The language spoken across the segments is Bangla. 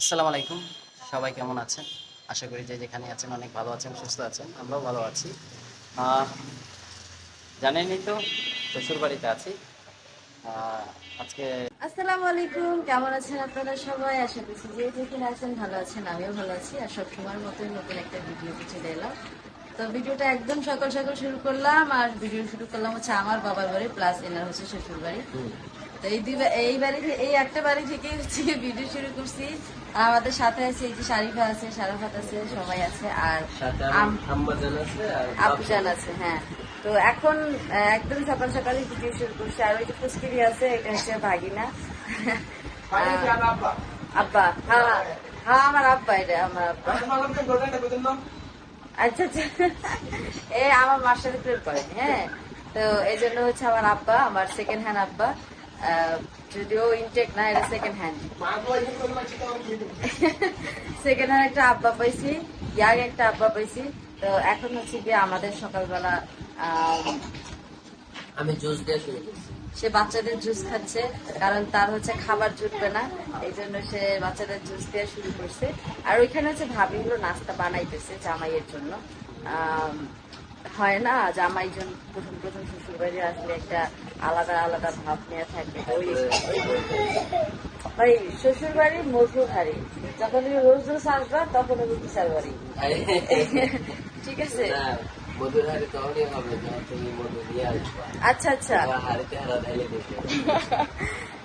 আসসালামু আলাইকুম। সবাই কেমন আছেন? আশা করি যে যেখানে আছেন অনেক ভালো আছেন সুস্থ আছেন আমরাও ভালো আছি। জানেনই তো শ্বশুর বাড়িতে আছি আজকে আসসালামু আলাইকুম কেমন আছেন আপনারা সবাই? আশা করছি যে যেখানে আছেন ভালো আছেন আমিও ভালো আছি। আর সব সময়ের মতোই নতুন একটা ভিডিও চলে এলাম। তো ভিডিওটা একদম সকাল সকাল শুরু করলাম আর ভিডিও শুরু করলাম হচ্ছে আমার বাবার বাড়ি প্লাস এনার হচ্ছে শ্বশুর বাড়ি এই দুই এই বাড়ি এই একটা বাড়ি থেকে হচ্ছে ভিডিও শুরু করছি। আর আমাদের সাথে আছে এই যে শারিফা আছে শারাফাত আছে সবাই আছে আর আম- আছে হ্যাঁ। তো এখন একদম সকাল সকালে ভিডিও শুরু করছে। আর ওই যে ফুসকিরি আছে এটা হচ্ছে ভাগিনা। আব্বা। হ্যাঁ হ্যাঁ আমার আব্বা এটা আমার আব্বা। আচ্ছা আচ্ছা এ আমার মার সাথে প্রেম করেন হ্যাঁ। তো এই জন্য হচ্ছে আমার আব্বা আমার সেকেন্ড হ্যান্ড আব্বা। যদিও ইনটেক না এটা সেকেন্ড হ্যান্ড সেকেন্ড হ্যান্ড একটা আব্বা পাইছি ইয়াং একটা আব্বা পাইছি। তো এখন হচ্ছে গিয়ে আমাদের সকালবেলা আমি জুস দিয়ে শুরু করছি সে বাচ্চাদের জুস খাচ্ছে কারণ তার হচ্ছে খাবার জুটবে না এই জন্য সে বাচ্চাদের জুস দেওয়া শুরু করছে আর ওইখানে হচ্ছে ভাবিগুলো নাস্তা বানাইতেছে জামাইয়ের জন্য। হয় না জামাই জন প্রথম প্রথম শ্বশুর বাড়ি আসলে একটা আলাদা আলাদা ভাব নিয়ে থাকে। ওই ওই শ্বশুর বাড়ি মধুর হারি যখন তুমি রোজ রোজ আসবা তখন আমি বিশাল বাড়ি। ঠিক আছে? মধু আচ্ছা আচ্ছা।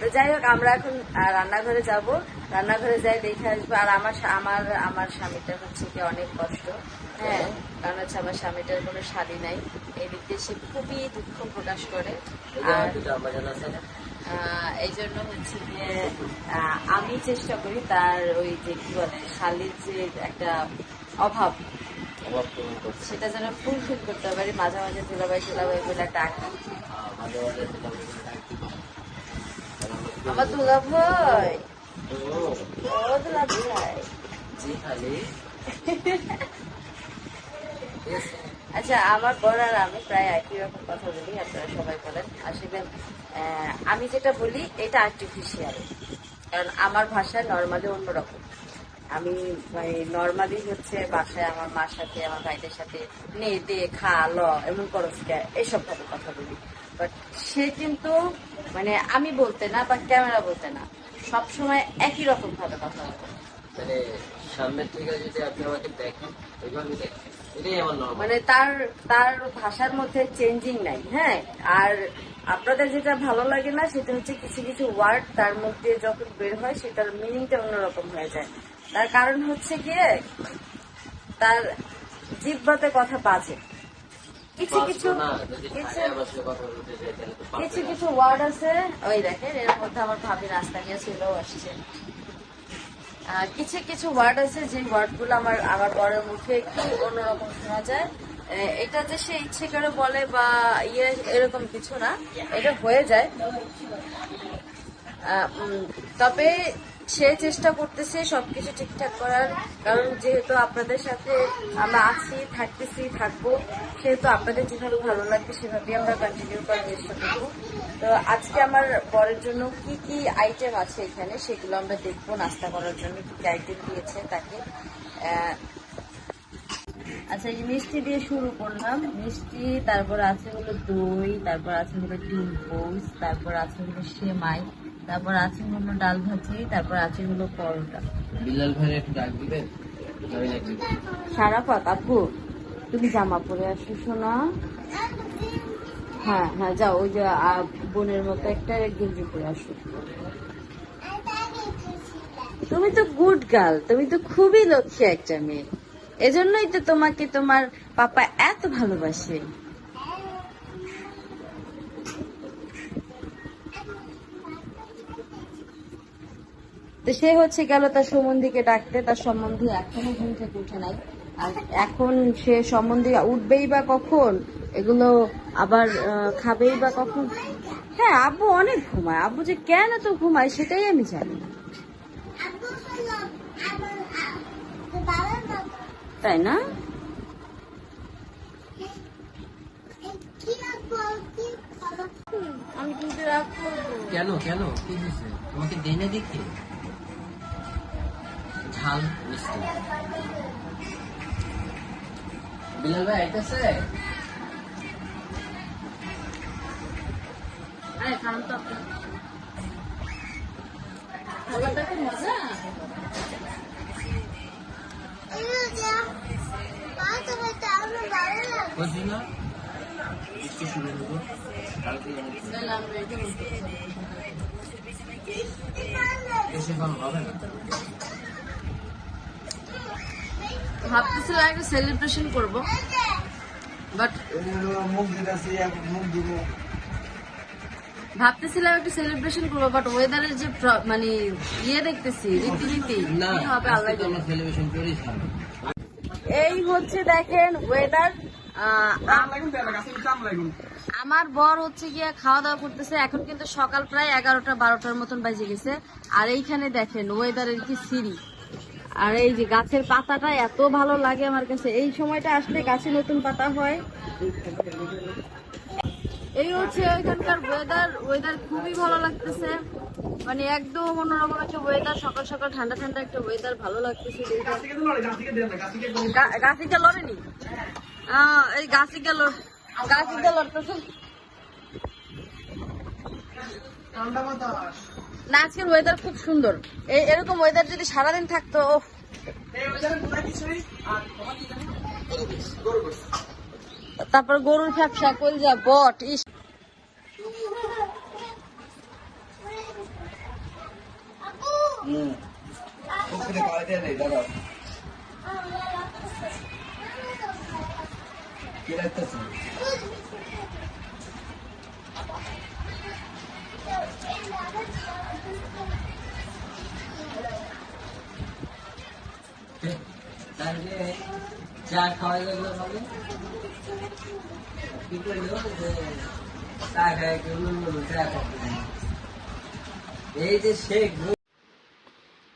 তো যাই হোক আমরা এখন রান্নাঘরে যাব। রান্নাঘরে যাই দেখে আসব। আর আমার আমার আমার স্বামীটার হচ্ছে কি অনেক কষ্ট। হ্যাঁ কারণ হচ্ছে আমার স্বামীটার কোনো শাড়ি নাই। এই দিক দিয়ে সে খুবই দুঃখ প্রকাশ করে। আর এই জন্য হচ্ছে গিয়ে আমি চেষ্টা করি তার ওই যে কি বলে শালির যে একটা অভাব সেটা যেন ফুলফিল করতে পারি মাঝে মাঝে দুলাবাই দুলাবাই বলে পারে। কারণ আমরা দুলা ভাই ও, দুলা ভাই জি খালি? আচ্ছা আমার বর আর আমি প্রায় একই রকম কথা বলি, আপনারা সবাই বলেন। আসলে আমি যেটা বলি, এটা আর্টিফিশিয়াল কারণ আমার ভাষা নর্মালি অন্যরকম। আমি নর্মালি হচ্ছে বাসায় আমার মার সাথে, আমার ভাইদের সাথে, নে, দে, খা, ল, এমন করস এইসব ভাবে কথা বলি। বাট সে কিন্তু মানে আমি বলতে না, বা ক্যামেরা বলতে না, সবসময় একই রকম ভাবে কথা বলে। মানে সামনের থেকে যদি আপনি আমাকে দেখেন ওইভাবে দেখেন। এটাই আমার নর্মাল মানে তার তার ভাষার মধ্যে চেঞ্জিং নাই হ্যাঁ? আর আপনাদের যেটা ভালো লাগে না সেটা হচ্ছে কিছু কিছু ওয়ার্ড তার মধ্যে যখন বের হয় সেটার মিনিংটা অন্যরকম হয়ে যায়। তার কারণ হচ্ছে গিয়ে তার জিব্বাতে কথা বাজে। কিছু কিছু কিছু কিছু ওয়ার্ড আছে ওই দেখেন এর মধ্যে আমার ভাবি রাস্তা নিয়ে চলেও আসছে। কিছু কিছু ওয়ার্ড আছে যে ওয়ার্ডগুলো আমার আমার বড় মুখে একটু অন্যরকম শোনা যায়। এটা যে সে ইচ্ছে করে বলে বা ইয়ে এরকম কিছু না, এটা হয়ে যায়। তবে সে চেষ্টা করতেছে সবকিছু ঠিকঠাক করার, কারণ যেহেতু আপনাদের সাথে আমরা আছি, থাকতেছি, থাকব, সেহেতু আপনাদের যেভাবে ভালো লাগবে সেভাবেই আমরা কন্টিনিউ করার চেষ্টা করব। তো আজকে আমার বরের জন্য কি কি আইটেম আছে এখানে সেগুলো আমরা দেখব নাস্তা করার জন্য, কি কি আইটেম দিয়েছে তাকে। আচ্ছা এই মিষ্টি দিয়ে শুরু করলাম। মিষ্টি, তারপর আছে হলো দই, তারপর আছে হলো ডিম পোস তারপর আছে হলো সেমাই। তারপর আছে হলো ডাল ভাজি তারপর আছে হলো পরোটা। বিলাল ভাই একটু ডাক দিবেন? সারাফাত আপু তুমি জামা পরে আসো শোনা। হ্যাঁ হ্যাঁ যাও ওই যে বোনের মতো একটা গেঞ্জি পরে আসো। তুমি তো গুড গার্ল তুমি তো খুবই লক্ষ্মী একটা মেয়ে। এজন্যই তো তোমাকে তোমার পাপা এত ভালোবাসে। তো সে হচ্ছে গেল তার সম্বন্ধীকে ডাকতে তার সম্বন্ধী এখনও ঘুম থেকে উঠে নাই। আর এখন সে সম্বন্ধী উঠবেই বা কখন? এগুলো আবার খাবেই বা কখন? হ্যাঁ আব্বু অনেক ঘুমায়। আব্বু যে কেন তো ঘুমায় সেটাই আমি জানি না। তাই না? কেন কেন? কি হয়েছে? তোমাকে দেই না দেখি? ঝাল মিষ্টি বিলাল ভাই আইতেছে আরে খান তো খাবারটা কি মজা বুঝলি না একটু শুনে নেব কালকে বেশি ভালো হবে না ভাবতেছিলাম একটা সেলিব্রেশন করব। বাট ভাবতেছিলাম একটা সেলিব্রেশন করব বাট ওয়েদারের যে মানে ইয়ে দেখতেছি রীতিনীতি কি হবে আল্লাহ এই হচ্ছে দেখেন ওয়েদার আমার বর হচ্ছে গিয়ে খাওয়া দাওয়া করতেছে এখন কিন্তু সকাল প্রায় এগারোটা বারোটার মতন বাজে গেছে। আর এইখানে দেখেন ওয়েদারের কি সিঁড়ি। আর এই যে গাছের পাতাটা এত ভালো লাগে আমার কাছে। এই সময়টা আসলে গাছে নতুন পাতা হয়। এই হচ্ছে এখানকার ওয়েদার ওয়েদার খুবই ভালো লাগতেছে। মানে একদম অন্যরকম একটা ওয়েদার সকাল সকাল ঠান্ডা ঠান্ডা একটা ওয়েদার ভালো লাগতেছে দেখে। গা- গাছিটা লড়েনি? এই গাছিটা লড় গাছিটা লড়তেছে। না, আজকের ওয়েদার খুব সুন্দর। এরকম ওয়েদার যদি সারাদিন থাকতো ও তারপর গরুর ব্যবসা কলজা, বট, ইস।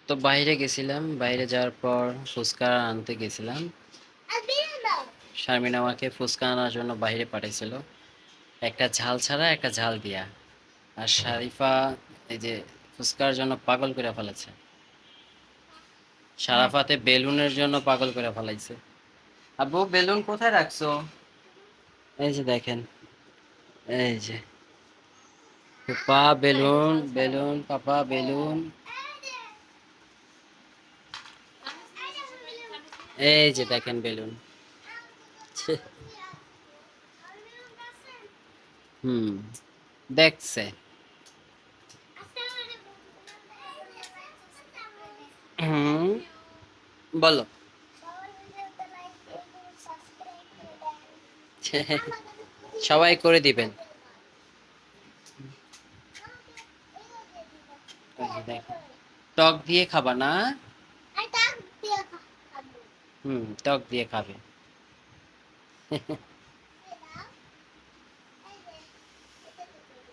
তো বাইরে গেছিলাম, বাইরে যাওয়ার পর ফুচকা আনতে গেছিলাম। শারমিন আমাকে ফুচকা আনার জন্য বাইরে পাঠিয়েছিল একটা ঝাল ছাড়া একটা ঝাল দিয়া। আর শারিফা এই যে ফুচকার জন্য পাগল করে ফেলেছে। সারাফাতে বেলুনের জন্য পাগল করে ফেলাইছে। আব্বু, বেলুন কোথায় রাখছো? এই যে দেখেন, এই যে। পা, বেলুন বেলুন, পাপা, বেলুন। এই যে দেখেন বেলুন। হুম, দেখছে। হুম। বলো। সবাই করে দিবেন। টক দিয়ে খাবা না? হুম টক দিয়ে খাবে।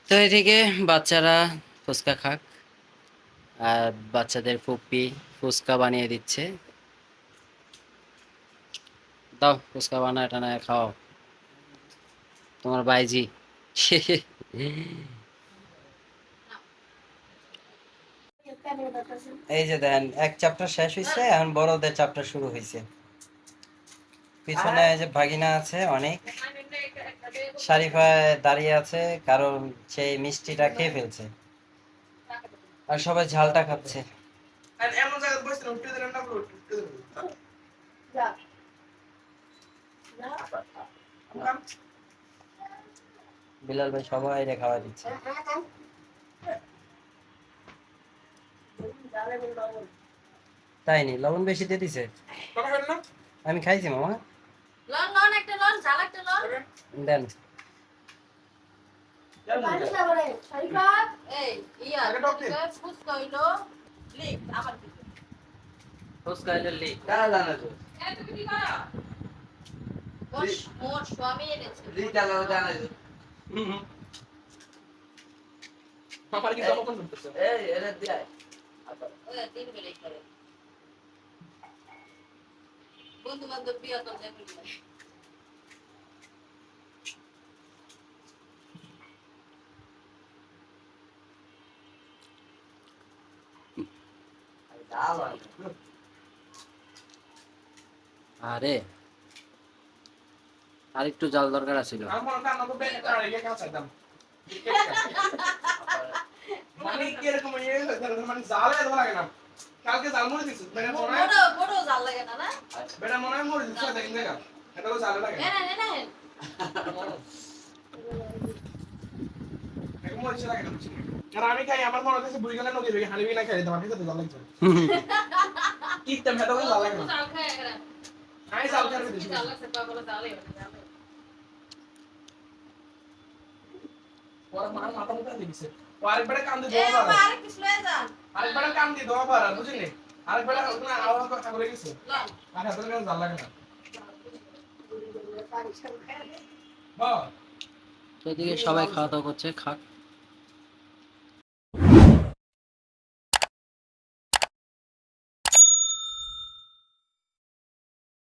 তো এদিকে বাচ্চারা ফুচকা খাক আর বাচ্চাদের ফুপ্পি ফুচকা বানিয়ে দিচ্ছে। দাও ফুচকা বানায় টানায় খাও তোমার বাইজি। এই যে দেন এক চ্যাপ্টার শেষ হয়েছে এখন বড়দের চ্যাপ্টার শুরু হয়েছে পিছনে এই যে ভাগিনা আছে অনেক। শারিফা দাঁড়িয়ে আছে কারণ সেই মিষ্টিটা খেয়ে ফেলছে। আর সবাই ঝালটা খাচ্ছে। আর এমন জায়গায় বসে উঠতে দিলেন না উঠতে দিলেন। বিলাল ভাই সবাই রে খাওয়া দিচ্ছে। তাই নি? লবণ বেশি দিয়ে দিছে? আমি খাইছি মামা। লন লন একটা লন ঝাল একটা লন। দেন। এই ইয়া। হইল লিক আমার এই তুমি কি করো? মোর মোর স্বামী এনেছে লিটা জানে তো আমার কি জমা করতেছে এই এরা দিয়ে তিন বেলাই করে বন্ধু বান্ধব বিয়া তো আরে আর একটু জাল দরকার আছিল। মানে মানে লাগে না কালকে জাল মরে দিছিস বেটা বড় বড় জাল লাগে না না বেটা মনে মরে দিছিস দেখেন দেখা এটা তো লাগে না না না এখন মরে লাগে না বুঝছি আমি খাই আমার মনে হচ্ছে বুড়ি গেলে নদী হানি বিনা খাই দিতাম আমি জাল লাগছে কি তেমন তো জাল লাগে না জাল খায় এরা আমি জাল খাই দিছি জাল লাগছে বাবা জালে জালে ওরা মার মাথা মুখে দিছে। ও আরেকবার দিয়ে কিছু লয়ে যান। আরেকবার কাম দিয়ে দেওয়া পারে বুঝলি? আরেকবার ওখানে আওয়াজ কথা বলে গেছে। আর জাল লাগে না। বাহ তো এদিকে সবাই খাওয়া দাওয়া করছে খাক।